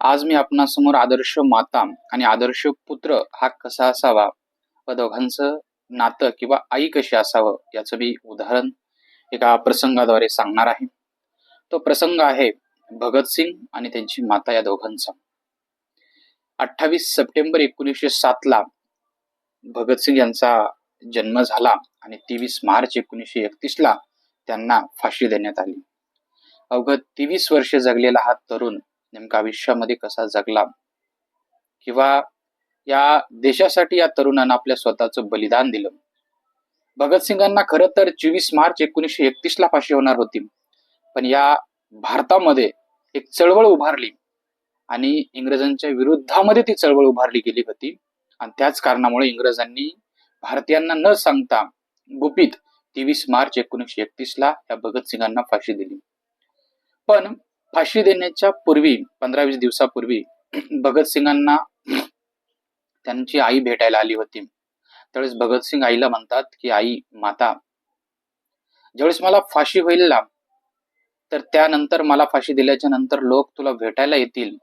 आज मी आपणासमोर आदर्श माता आणि आदर्श पुत्र हा कसा असावा? व दोघांचं नातं किंवा आई कशी असावं याचं मी उदाहरण एका प्रसंगाद्वारे सांगणार आहे. तो प्रसंग आहे भगतसिंग आणि त्यांची माता या दोघांचा. अठ्ठावीस सप्टेंबर एकोणीसशे सातला भगतसिंग यांचा जन्म झाला आणि तेवीस मार्च एकोणीसशे एकतीसला त्यांना फाशी देण्यात आली. अवघ्या तेवीस वर्ष जगलेला हा तरुण नेमका आयुष्यामध्ये कसा जगला? किंवा या देशासाठी या तरुणानं आपल्या स्वतःचं बलिदान दिलं? भगतसिंगांना खरं तर चोवीस मार्च एकोणीसशे एकतीस ला फाशी होणार होती. पण या भारतामध्ये एक चळवळ उभारली आणि इंग्रजांच्या विरुद्धामध्ये ती चळवळ उभारली गेली होती. आणि त्याच कारणामुळे इंग्रजांनी भारतीयांना न सांगता गुपित तेवीस मार्च एकोणीसशे एकतीस ला या भगतसिंगांना फाशी दिली. पण फाशी देण्याच्या पूर्वी पंधरा वीस दिवसापूर्वी भगतसिंगांना त्यांची आई भेटायला आली होती. त्यावेळेस भगतसिंग आईला म्हणतात की आई माता ज्यावेळेस मला फाशी होईल ना तर त्यानंतर मला फाशी दिल्याच्या नंतर लोक तुला भेटायला येतील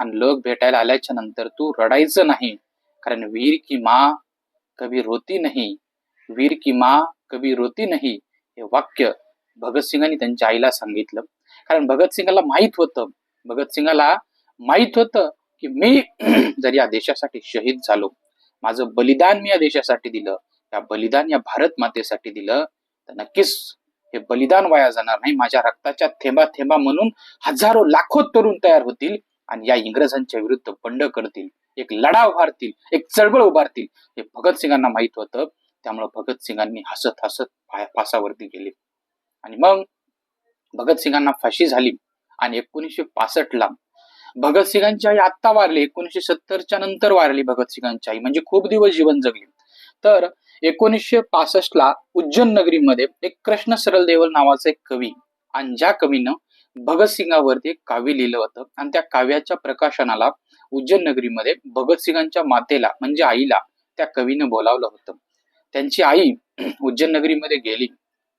आणि लोक भेटायला आल्याच्यानंतर तू रडायचं नाही कारण वीर की माँ कभी रोती नाही वीर की माँ कभी रोती नाही. हे वाक्य भगतसिंगांनी त्यांच्या आईला सांगितलं. कारण भगतसिंगाला माहीत होतं भगतसिंगाला माहीत होतं की मी जर या देशासाठी शहीद झालो माझं बलिदान मी या देशासाठी दिलं या बलिदान या भारत मातेसाठी दिलं तर नक्कीच हे बलिदान वाया जाणार नाही. माझ्या रक्ताच्या थेंबा थेंबा म्हणून हजारो लाखो तरुण तयार होतील आणि या इंग्रजांच्या विरुद्ध बंड करतील एक लढा उभारतील एक चळवळ उभारतील हे भगतसिंगांना माहीत होतं. त्यामुळे भगतसिंगांनी हसत हसत फासावरती गेले. आणि मग भगतसिंगांना फाशी झाली आणि एकोणीसशे पासष्ट ला भगतसिंगांची आई आत्ता वारली एकोणीसशे सत्तरच्या नंतर वारली भगतसिंगांची आई. म्हणजे खूप दिवस जीवन जगली. तर एकोणीसशे पासष्ट ला उज्जैन नगरीमध्ये एक कृष्ण सरल देवल नावाचा एक कवी आणि ज्या कवीनं भगतसिंगावरती एक काव्य लिहिलं होतं आणि त्या काव्याच्या प्रकाशनाला उज्जैन नगरीमध्ये भगतसिंगांच्या मातेला म्हणजे आईला त्या कवीनं बोलावलं होतं. त्यांची आई उज्जैन नगरीमध्ये गेली.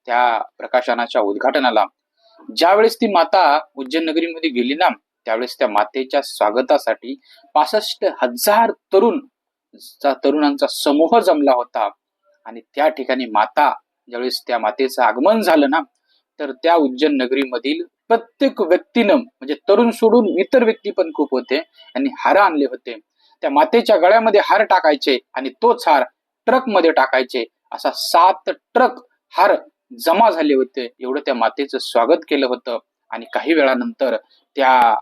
त्या प्रकाशनाच्या उद्घाटनाला ज्यावेळेस ती माता उज्जैन नगरीमध्ये गेली ना त्यावेळेस त्या मातेच्या स्वागतासाठी पासष्ट हजार तरुण चा- तरुणांचा समूह जमला होता. आणि त्या ठिकाणी माता ज्यावेळेस त्या मातेचं आगमन झालं ना तर त्या उज्जैन नगरीमधील प्रत्येक व्यक्तीनं म्हणजे तरुण सोडून इतर व्यक्ती पण खूप होते आणि हार आणले होते. त्या मातेच्या गळ्यामध्ये हार टाकायचे आणि तोच हार ट्रकमध्ये टाकायचे. असा सात ट्रक हार जमा झाले होते. एवढं त्या मातेचं स्वागत केलं होतं. आणि काही वेळानंतर त्या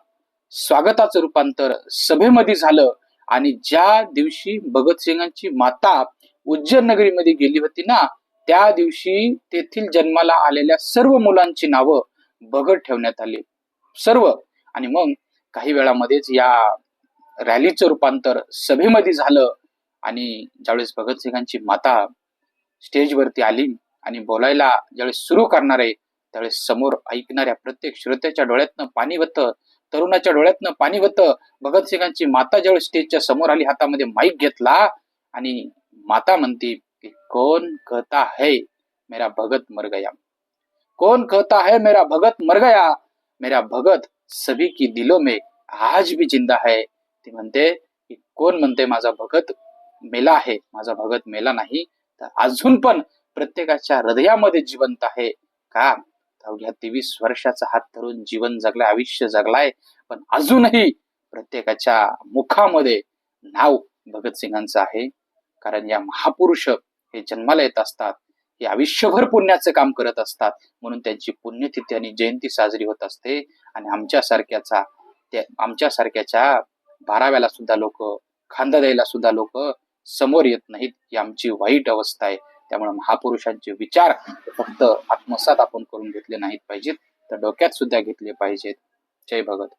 स्वागताचं रूपांतर सभेमध्ये झालं. आणि ज्या दिवशी भगतसिंगांची माता उज्जैन नगरीमध्ये गेली होती ना त्या दिवशी तेथील जन्माला आलेल्या सर्व मुलांची नावं भगत ठेवण्यात आली. सर्व. आणि मग काही वेळामध्येच या रॅलीचं रूपांतर सभेमध्ये झालं. आणि ज्यावेळेस भगतसिंगांची माता स्टेजवरती आली आणि बोलायला ज्यावेळेस सुरू करणार आहे त्यावेळेस समोर ऐकणाऱ्या प्रत्येक श्रोत्याच्या डोळ्यातनं पाणी होतं तरुणाच्या डोळ्यातनं पाणी होतं भगतसिंगांची माता ज्यावेळेस स्टेजच्या समोर आली हातामध्ये माईक घेतला आणि माता म्हणते की कोण कहता है मेरा भगत मर गया कोण कहता है मेरा भगत मर गया मेरा भगत सभी की दिलो में आज भी जिंदा है. ती म्हणते की कोण म्हणते माझा भगत मेला आहे? माझा भगत मेला नाही? तर अजून पण प्रत्येकाच्या हृदयामध्ये जिवंत आहे. का? अवघ्या तेवीस वर्षाचा हात धरून जीवन जगलाय आयुष्य जगलाय पण अजूनही प्रत्येकाच्या मुखामध्ये नाव भगतसिंगांचं आहे. कारण या महापुरुष हे जन्माला येत असतात. हे आयुष्यभर पुण्याचं काम करत असतात. म्हणून त्यांची पुण्यतिथी आणि जयंती साजरी होत असते. आणि आमच्या सारख्याचा त्या आमच्या सारख्याच्या बाराव्याला सुद्धा लोक खांदा द्यायला सुद्धा लोक समोर येत नाहीत. ही आमची वाईट अवस्था आहे. त्यामुळे महापुरुषांचे विचार फक्त आत्मसात आपण करून घेतले नाहीत पाहिजेत. तर डोक्यात सुद्धा घेतले पाहिजेत. जय भगत.